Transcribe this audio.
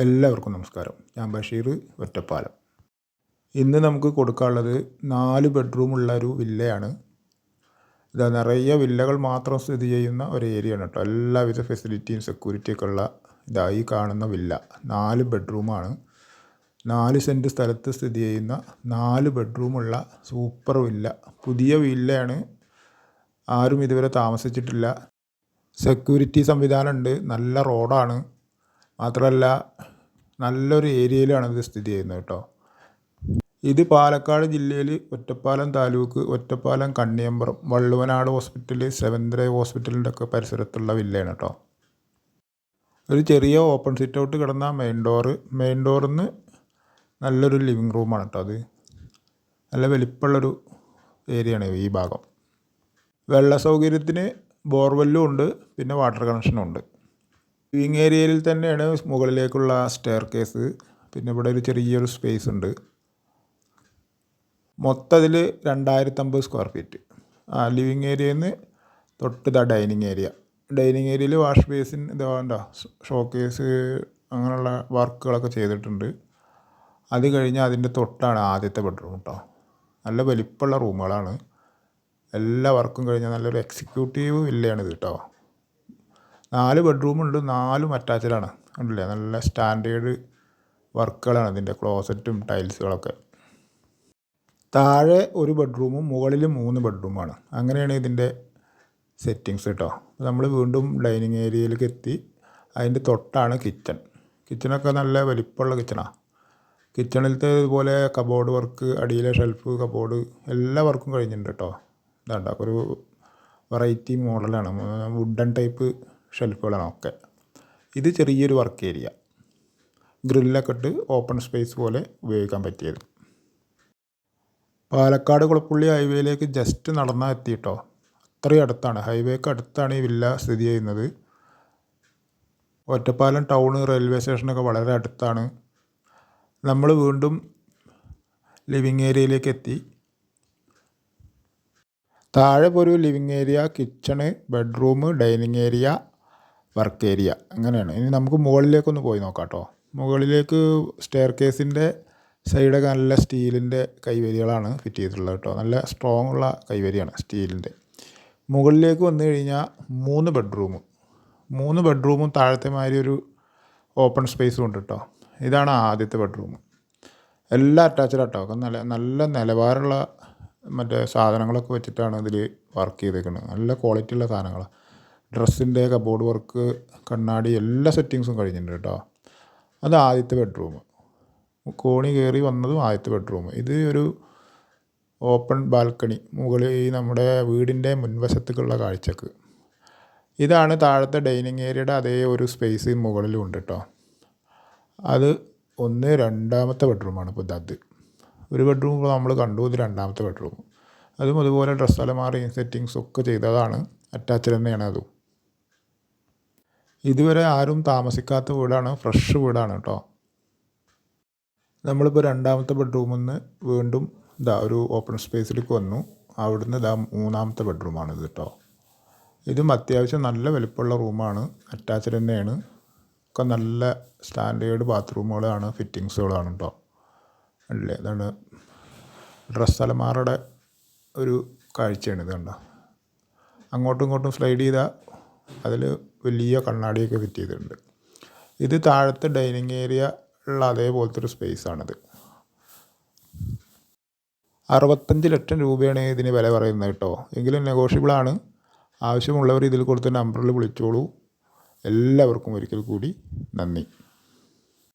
എല്ലാവർക്കും നമസ്കാരം. ഞാൻ ബഷീർ ഒറ്റപ്പാലം. ഇന്ന് നമുക്ക് കൊടുക്കാനുള്ളത് നാല് ബെഡ്റൂമുള്ള ഒരു വില്ലയാണ്. ഇത് നിറയെ വില്ലകൾ മാത്രം സ്ഥിതി ചെയ്യുന്ന ഒരു ഏരിയയാണ് കേട്ടോ. എല്ലാവിധ ഫെസിലിറ്റിയും സെക്യൂരിറ്റിയൊക്കെ ഉള്ള ഇതായി കാണുന്ന വില്ല. നാല് ബെഡ്റൂമാണ് നാല് സെന്റ് സ്ഥലത്ത് സ്ഥിതി ചെയ്യുന്ന നാല് ബെഡ്റൂമുള്ള സൂപ്പർ വില്ല. പുതിയ വില്ലയാണ്. ആരും ഇതുവരെ താമസിച്ചിട്ടില്ല. സെക്യൂരിറ്റി സംവിധാനമുണ്ട് നല്ല റോഡാണ് മാത്രമല്ല നല്ലൊരു ഏരിയയിലാണ് ഇത് സ്ഥിതി ചെയ്യുന്നത് കേട്ടോ. ഇത് പാലക്കാട് ജില്ലയിൽ ഒറ്റപ്പാലം താലൂക്ക് ഒറ്റപ്പാലം കണ്ണിയമ്പറം വള്ളുവനാട് ഹോസ്പിറ്റൽ സെവൻത് ഹോസ്പിറ്റലിന്റെ ഒക്കെ പരിസരത്തുള്ള വില്ലയാണ് കേട്ടോ. ഒരു ചെറിയ ഓപ്പൺ സിറ്റ് ഔട്ട് കിടന്ന മെയിൻ ഡോറ് മെയിൻ ഡോറിൽ നിന്ന് നല്ലൊരു ലിവിങ് റൂമാണ് കേട്ടോ അത്. നല്ല വലിപ്പമുള്ളൊരു ഏരിയയാണ് ഈ ഭാഗം. വെള്ള സൗകര്യത്തിന് ബോർവെല്ലും ഉണ്ട് പിന്നെ വാട്ടർ കണക്ഷനും ഉണ്ട്. ലിവിങ് ഏരിയയിൽ തന്നെയാണ് മുകളിലേക്കുള്ള സ്റ്റെയർ കേസ് പിന്നെ ഇവിടെ ഒരു ചെറിയൊരു സ്പേസ് ഉണ്ട്. മൊത്തത്തിൽ രണ്ടായിരത്തമ്പത് സ്ക്വയർ ഫീറ്റ് ആ ലിവിങ് ഏരിയയിൽ നിന്ന് തൊട്ട് ദാ ഡൈനിങ് ഏരിയ ഡൈനിങ് ഏരിയയിൽ വാഷ് ബേസിൻ ഷോ ഷോക്കേസ് അങ്ങനെയുള്ള വർക്കുകളൊക്കെ ചെയ്തിട്ടുണ്ട്. അത് കഴിഞ്ഞ് അതിന്റെ തൊട്ടാണ് ആദ്യത്തെ ബെഡ്റൂം കേട്ടോ നല്ല വലിപ്പമുള്ള റൂമുകളാണ് എല്ലാ വർക്കും കഴിഞ്ഞാൽ നല്ലൊരു എക്സിക്യൂട്ടീവ് വില്ലയാണിത് കേട്ടോ നാല് ബെഡ്റൂമുണ്ട് നാലും അറ്റാച്ച്ഡാണ്. ഉണ്ടല്ലേ നല്ല സ്റ്റാൻഡേർഡ് വർക്കുകളാണ് ഇതിന്റെ ക്ലോസറ്റും ടൈൽസുകളൊക്കെ. താഴെ ഒരു ബെഡ്റൂമും മുകളിൽ മൂന്ന് ബെഡ്റൂമാണ്. അങ്ങനെയാണ് ഇതിന്റെ സെറ്റിങ്സ് കേട്ടോ. നമ്മൾ വീണ്ടും ഡൈനിങ് ഏരിയയിലേക്ക് എത്തി. അതിന്റെ തൊട്ടാണ് കിച്ചൺ. കിച്ചണൊക്കെ നല്ല വലിപ്പമുള്ള കിച്ചണാണ് കിച്ചണിലത്തെ ഇതുപോലെ കബോർഡ് വർക്ക് അടിയിലെ ഷെൽഫ് കബോർഡ് എല്ലാ വർക്കും കഴിഞ്ഞിട്ടുണ്ട് കേട്ടോ. ഇതാണ്ടോ? ഒരു വെറൈറ്റി മോഡലാണ്. വുഡൻ ടൈപ്പ് ഷെൽഫുകളാണ് ഒക്കെ ഇത് ചെറിയൊരു വർക്ക് ഏരിയ. ഗ്രില്ലൊക്കെ ഇട്ട് ഓപ്പൺ സ്പേസ് പോലെ ഉപയോഗിക്കാൻ പറ്റിയത്. പാലക്കാട് കുളപ്പുള്ളി ഹൈവേയിലേക്ക് ജസ്റ്റ് നടന്നാൽ എത്തിയിട്ടോ? അത്രയും അടുത്താണ്. ഹൈവേക്ക് അടുത്താണ് ഈ വില്ല സ്ഥിതി ചെയ്യുന്നത്. ഒറ്റപ്പാലം ടൗൺ റെയിൽവേ സ്റ്റേഷനൊക്കെ വളരെ അടുത്താണ്. നമ്മൾ വീണ്ടും ലിവിങ് ഏരിയയിലേക്ക് എത്തി. താഴെ ഒരു living area kitchen bedroom dining area work area അങ്ങനെയാണ്. ഇനി നമുക്ക് മുകളിലേക്കൊന്ന് പോയി നോക്കാം കേട്ടോ മുകളിലേക്ക് സ്റ്റെയർ കേസിന്റെ സൈഡൊക്കെ നല്ല സ്റ്റീലിന്റെ കൈവരികളാണ് ഫിറ്റ് ചെയ്തിട്ടുള്ളത് കേട്ടോ. നല്ല സ്ട്രോങ് ഉള്ള കൈവരിയാണ് സ്റ്റീലിന്റെ മുകളിലേക്ക് വന്നു കഴിഞ്ഞാൽ മൂന്ന് ബെഡ്റൂം മൂന്ന് ബെഡ്റൂമും താഴത്തെ മാതിരി ഒരു ഓപ്പൺ സ്പേസും ഉണ്ട് കേട്ടോ. ഇതാണ് ആദ്യത്തെ ബെഡ്റൂം എല്ലാം അറ്റാച്ച്ഡ് കേട്ടോ നല്ല നല്ല നിലവാരമുള്ള മറ്റേ സാധനങ്ങളൊക്കെ വെച്ചിട്ടാണ് ഇതിൽ വർക്ക് ചെയ്തേക്കുന്നത് നല്ല ക്വാളിറ്റി ഉള്ള സാധനങ്ങളാണ് ഡ്രസ്സിന്റെ കബോർഡ് വർക്ക് കണ്ണാടി എല്ലാ സെറ്റിങ്സും കഴിഞ്ഞിട്ടുണ്ട് കേട്ടോ. അത് ആദ്യത്തെ ബെഡ്റൂം. കോണി കയറി വന്നതും ആദ്യത്തെ ബെഡ്റൂം. ഇത് ഒരു ഓപ്പൺ ബാൽക്കണി മുകളിൽ നമ്മുടെ വീടിന്റെ മുൻവശത്തേക്കുള്ള കാഴ്ചക്ക്. ഇതാണ് താഴത്തെ ഡൈനിങ് ഏരിയയുടെ അതേ ഒരു സ്പേസ് മുകളിലും ഉണ്ട് കേട്ടോ. അത് ഒന്ന് രണ്ടാമത്തെ ബെഡ്റൂമാണ് ഇപ്പോൾ ഇത് ഒരു ബെഡ്റൂം ഇപ്പോൾ നമ്മൾ കണ്ടു ഇത് രണ്ടാമത്തെ ബെഡ്റൂം. അതും അതുപോലെ ഡ്രസ്സ് അലമാറി സെറ്റിങ്സ് ഒക്കെ ചെയ്തതാണ്. അറ്റാച്ച്ഡ് തന്നെയാണ് അതും. ഇതുവരെ ആരും താമസിക്കാത്ത വീടാണ് ഫ്രഷ് വീടാണ് കേട്ടോ നമ്മളിപ്പോൾ രണ്ടാമത്തെ ബെഡ്റൂമിൽ നിന്ന് വീണ്ടും ഇതാ ഒരു ഓപ്പൺ സ്പേസിലേക്ക് വന്നു. അവിടുന്ന് ഇതാ മൂന്നാമത്തെ ബെഡ്റൂമാണ് ഇത് കേട്ടോ ഇതും അത്യാവശ്യം നല്ല വലിപ്പമുള്ള റൂമാണ് അറ്റാച്ച്ഡ് തന്നെയാണ്. ഒക്കെ നല്ല സ്റ്റാൻഡേർഡ് ബാത്റൂമുകളാണ് ഫിറ്റിങ്സുകളാണ് കേട്ടോ അല്ലേ? ഇതാണ് ഡ്രസ്സ് അലമാറയുടെ ഒരു കാഴ്ചയാണ് ഇത് കണ്ടോ. അങ്ങോട്ടും ഇങ്ങോട്ടും സ്ലൈഡ് ചെയ്താൽ അതിൽ വലിയ കണ്ണാടിയൊക്കെ ഫിറ്റ് ചെയ്തിട്ടുണ്ട്. ഇത് താഴത്തെ ഡൈനിങ് ഏരിയ ഉള്ള അതേപോലത്തെ ഒരു സ്പേസാണിത് അറുപത്തഞ്ച് ലക്ഷം രൂപയാണ് ഇതിന് വില പറയുന്നത് കേട്ടോ. എങ്കിലും നെഗോഷ്യബിളാണ് ആവശ്യമുള്ളവർ ഇതിൽ കൊടുത്ത നമ്പറിൽ വിളിച്ചോളൂ. എല്ലാവർക്കും ഒരിക്കൽ കൂടി നന്ദി.